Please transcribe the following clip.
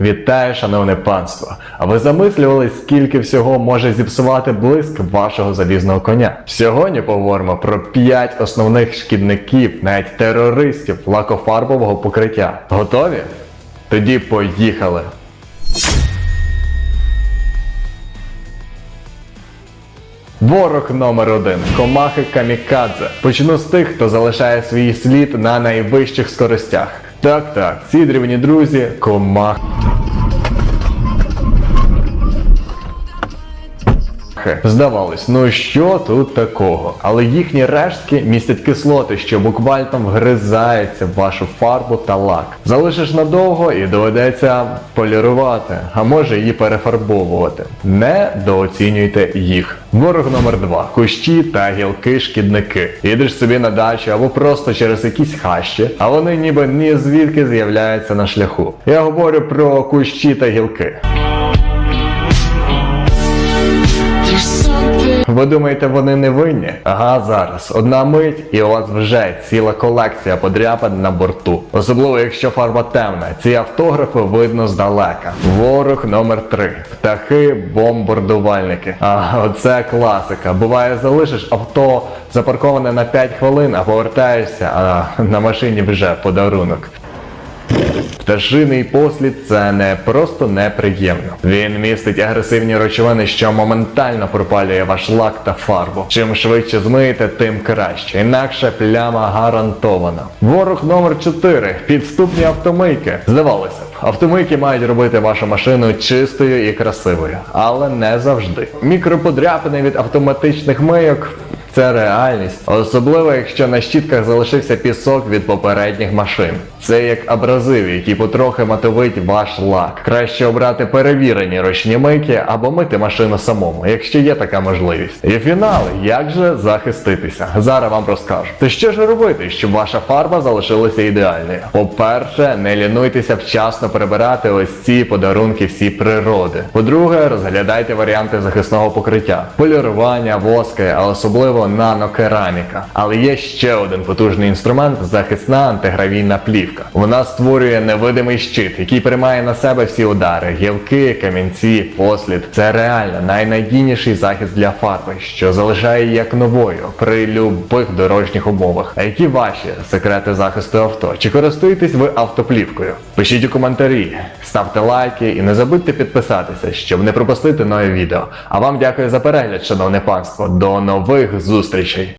Вітаю, шановне панство! А ви замислювались, скільки всього може зіпсувати блиск вашого залізного коня? Сьогодні поговоримо про 5 основних шкідників, навіть терористів лакофарбового покриття. Готові? Тоді поїхали! Ворог номер один комахи камікадзе. Почну з тих, хто залишає свій слід на найвищих скоростях. Так, так, ці древні друзі комахи. Здавалось, ну що тут такого? Але їхні рештки містять кислоти, що буквально вгризаються в вашу фарбу та лак. Залишиш надовго і доведеться полірувати, а може її перефарбовувати. Недооцінюйте їх. Ворог номер 2 кущі та гілки шкідники. Їдеш собі на дачу або просто через якісь хащі, а вони ніби ні звідки з'являються на шляху. Я говорю про кущі та гілки. Ви думаєте, вони не винні? Ага, зараз. Одна мить, і у вас вже ціла колекція подряпин на борту. Особливо, якщо фарба темна. Ці автографи видно здалека. Ворог номер 3 Птахи бомбардувальники. А оце класика. Буває, залишиш авто запарковане на 5 хвилин, а повертаєшся, а на машині вже подарунок. Пташиний послід це не просто неприємно. Він містить агресивні речовини, що моментально пропалює ваш лак та фарбу. Чим швидше змиєте, тим краще. Інакше пляма гарантована. Ворог номер 4 підступні автомийки. Здавалося б, автомийки мають робити вашу машину чистою і красивою, але не завжди. Мікроподряпини від автоматичних мийок. Це реальність, особливо якщо на щітках залишився пісок від попередніх машин. Це як абразив, який потрохи матовить ваш лак. Краще обрати перевірені ручні мийки або мити машину самому, якщо є така можливість. І фінал, як же захиститися? Зараз вам розкажу. То що ж робити, щоб ваша фарба залишилася ідеальною? По-перше, не лінуйтеся вчасно прибирати ось ці подарунки всі природи. По-друге, розглядайте варіанти захисного покриття, полірування, воски, а особливо нанокераміка. Але є ще один потужний інструмент захисна антигравійна плівка. Вона створює невидимий щит, який приймає на себе всі удари, гілки, камінці, послід. Це реально найнадійніший захист для фарби, що залишає як новою при любих дорожніх умовах. А які ваші секрети захисту авто? Чи користуєтесь ви автоплівкою? Пишіть у коментарі, ставте лайки і не забудьте підписатися, щоб не пропустити нові відео. А вам дякую за перегляд, шановне панство. До нових зустрічей! Jesus, Trechei.